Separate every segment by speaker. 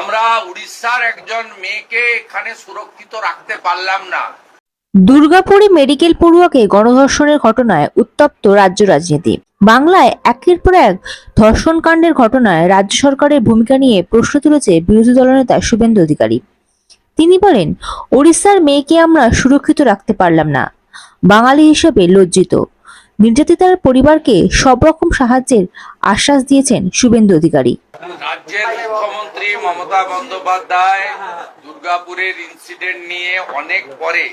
Speaker 1: আমরা উড়িষ্যার একজন মেয়েকে এখানে সুরক্ষিত রাখতে পারলাম না।
Speaker 2: দুর্গাপুরে মেডিকেল পড়ুয়াকে গণধর্ষণের ঘটনায় উত্তপ্ত রাজ্য রাজনীতি। বাংলায় একের পর এক ধর্ষণ কাণ্ডের ঘটনায় রাজ্য সরকারের ভূমিকা নিয়ে প্রশ্ন তুলেছে বিরোধী দলনেতা শুভেন্দু অধিকারী। তিনি বলেন, ওড়িশার মেয়েকে আমরা সুরক্ষিত রাখতে পারলাম না। বাঙালি হিসেবে লজ্জিত। নির্যাতিতার পরিবারকে সব রকম সাহায্যের আশ্বাস দিয়েছেন শুভেন্দু অধিকারী।
Speaker 1: রাজ্যের মুখ্যমন্ত্রী মমতা বন্দ্যোপাধ্যায় দুর্গাপুরের ইনসিডেন্ট নিয়ে অনেক পরে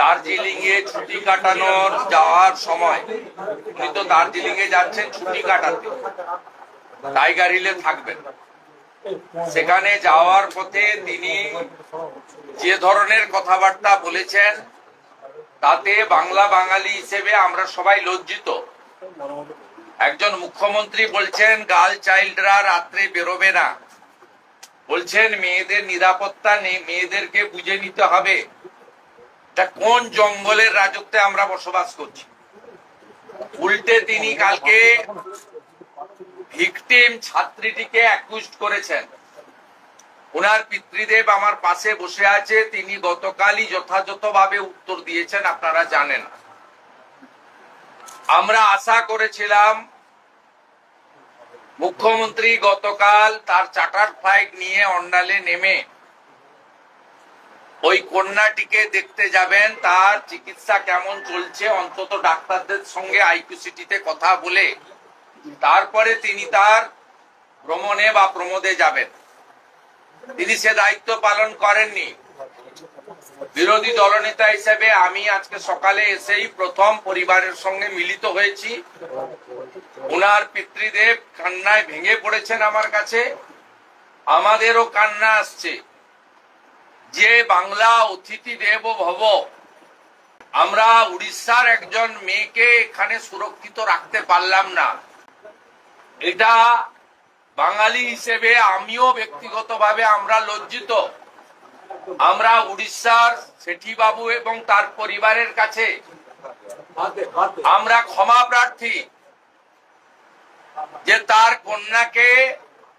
Speaker 1: দার্জিলিং এ ছুটি কাটানোর যাওয়ার সময় উনি তো দার্জিলিং এ যাচ্ছেন ছুটি কাটাতে। টাইগার হিলে থাকবেন। সেখানে যাওয়ার পথে তিনি যে ধরনের কথাবার্তা বলেছেন তাতে বাংলা বাঙালি হিসেবে আমরা সবাই লজ্জিত। একজন মুখ্যমন্ত্রী বলছেন গার্ল চাইল্ডরা রাত্রে বেরোবে না। বলছেন, মেয়েদের নিরাপত্তা নেই মেয়েদেরকে বুঝে নিতে হবে এটা কোন জঙ্গলের রাজত্বে আমরা বসবাস করছি। উল্টে তিনি কালকে ভিকটিম ছাত্রীটিকে অ্যাকুজড করেছেন। ওনার পিতৃদেব আমার পাশে বসে আছে, তিনি গতকালই যথাযথভাবে উত্তর দিয়েছেন, আপনারা জানেন। আমরা আশা করেছিলাম, মুখ্যমন্ত্রী গতকাল তার চার্টার ফ্লাইট নিয়ে অন্ডালে নেমে ওই কন্যাটিকে দেখতে যাবেন, তার চিকিৎসা কেমন চলছে, অন্তত ডাক্তারদের সঙ্গে আইকিউসিটিতে কথা বলে, তারপরে তিনি তার ভ্রমণে বা প্রমোদে যাবেন। তিনি সে দায়িত্ব পালন করেননি। বিরোধী দলনেতা হিসেবে আমি আজকে সকালে এসেই প্রথম পরিবারের সঙ্গে মিলিত হয়েছি। ওনার পিতৃদেব কান্নায় ভেঙে পড়েছেন আমার কাছে। আমাদেরও কান্না আসছে। যে বাংলা অতিথি দেব ভব, আমরা উড়িষ্যার একজন মেয়েকে এখানে সুরক্ষিত রাখতে পারলাম না। এটা বাঙালি হিসেবে আমিও ব্যক্তিগতভাবে আমরা লজ্জিত। আমরা উড়িষ্যার শেঠি বাবু এবং তার পরিবারের কাছে আমরা ক্ষমা প্রার্থী যে তার কন্যাকে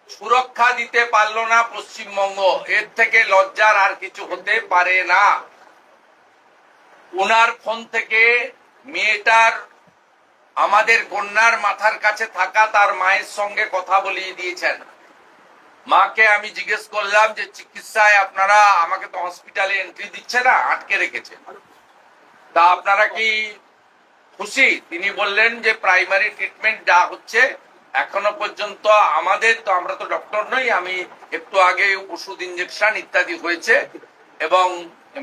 Speaker 1: সুরক্ষা দিতে পারল না পশ্চিমবঙ্গ। এর থেকে লজ্জার আর কিছু হতে পারে না। ওনার ফোন থেকে মেয়েটার আমাদের কন্যার মাথার কাছে থাকা তার মায়ের সঙ্গে কথা বলিয়ে দিয়েছেন। মাকে আমি জিজ্ঞেস করলাম যে, চিকিৎসায় আপনারা আমাকে তো হসপিটালে এন্ট্রি দিচ্ছে না, আটকে রেখেছে? তা আপনারা কি খুশি? তিনি বললেন যে প্রাইমারি ট্রিটমেন্ট যা হচ্ছে, এখনও পর্যন্ত আমাদের তো, আমরা তো ডক্টর নই, আমি একটু আগে ওষুধ ইঞ্জেকশন ইত্যাদি হয়েছে এবং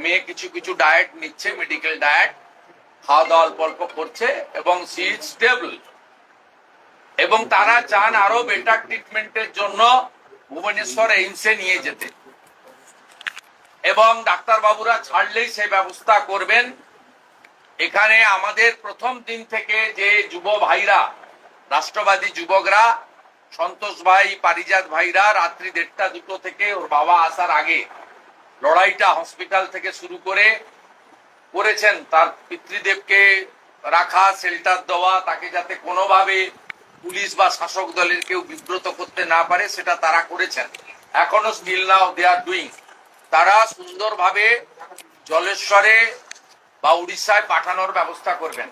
Speaker 1: মেয়ে কিছু কিছু ডায়েট নিচ্ছে মেডিকেল ডায়েট খাওয়া দাওয়া অল্প অল্প করছে এবং সি এবং তারা চান আরও বেটার ট্রিটমেন্টের জন্য ভুবনেশ্বর এইমসে নিয়ে যেতে। এবং ছাড়লেই সেই ব্যবস্থা করবেন। এখানে আমাদের প্রথম দিন থেকে যে যুব ভাইরা, রাষ্ট্রবাদী যুবকরা, সন্তোষ ভাই, পারিজাত ভাইরা রাত্রি দেড়টা দুটো থেকে ওর বাবা আসার আগে লড়াইটা হসপিটাল থেকে শুরু করে করেছেন, তার পিতৃদেবকে রাখা, শেল্টার দেওয়া, তাকে যাতে কোনোভাবে পুলিশ বা শাসক দলের কেউ বিব্রত করতে না পারে, সেটা তারা করেছেন। এখনও still now they are doing তারা সুন্দরভাবে জলেশ্বরে বা উড়িষ্যায় পাঠানোর ব্যবস্থা করবেন।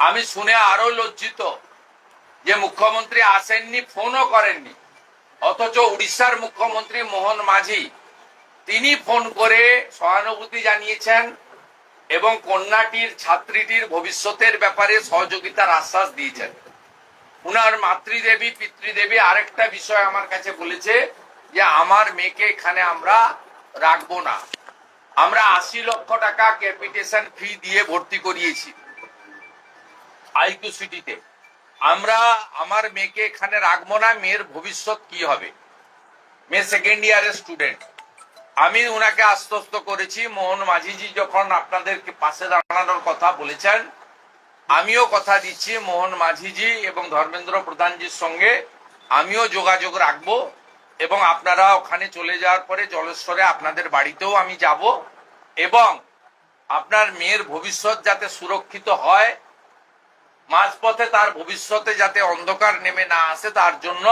Speaker 1: আমি শুনে আরও লজ্জিত যে মুখ্যমন্ত্রী আসেননি, ফোনও করেননি। অথচ উড়িষ্যার মুখ্যমন্ত্রী মোহন মাঝি, তিনি ফোন করে সহানুভূতি জানিয়েছেন এবং কন্যাটির ছাত্রীটির ভবিষ্যতের ব্যাপারে সহযোগিতার আশ্বাস দিয়েছেন। উনার মাতৃদেবী, পিতৃদেবী আরেকটা বিষয় আমার কাছে বলেছে যে আমার মেয়েকে এখানে আমরা রাখব না। আমরা আশি লক্ষ টাকা ক্যাপিটেশন ফি দিয়ে ভর্তি করিয়েছি আইকিউ সিটিতে। আমরা আমার মেয়েকে এখানে রাখব না, মেয়ের ভবিষ্যৎ কি হবে? মেয়ে সেকেন্ড ইয়ারের স্টুডেন্ট আমি উনাকে আশ্বস্ত করেছি, মোহন মাঝিজি যখন আপনাদেরকে পাশে দাঁড়ানোর কথা বলেছেন, আমিও কথা দিচ্ছি মোহন মাঝিজি এবং ধর্মেন্দ্র প্রধানজির সঙ্গে, আমিও যোগাযোগ রাখব এবং আপনারা ওখানে চলে যাওয়ার পরে জলেশ্বরে আপনাদের বাড়িতেও আমি যাব এবং আপনার মেয়ের ভবিষ্যৎ যাতে সুরক্ষিত হয়, মাঝপথে তার ভবিষ্যতে যাতে অন্ধকার নেমে না আসে, তার জন্য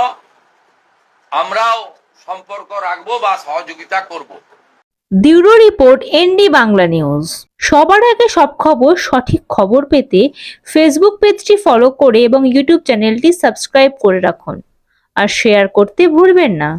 Speaker 1: আমরাও সম্পর্ক রাখব বা সহযোগিতা করব।
Speaker 3: Bureau report, ND Bangla news. সবার আগে সব খবর, সঠিক খবর পেতে ফেসবুক পেজটি ফলো করে এবং ইউটিউব চ্যানেলটি সাবস্ক্রাইব করে রাখুন। আর শেয়ার করতে ভুলবেন না।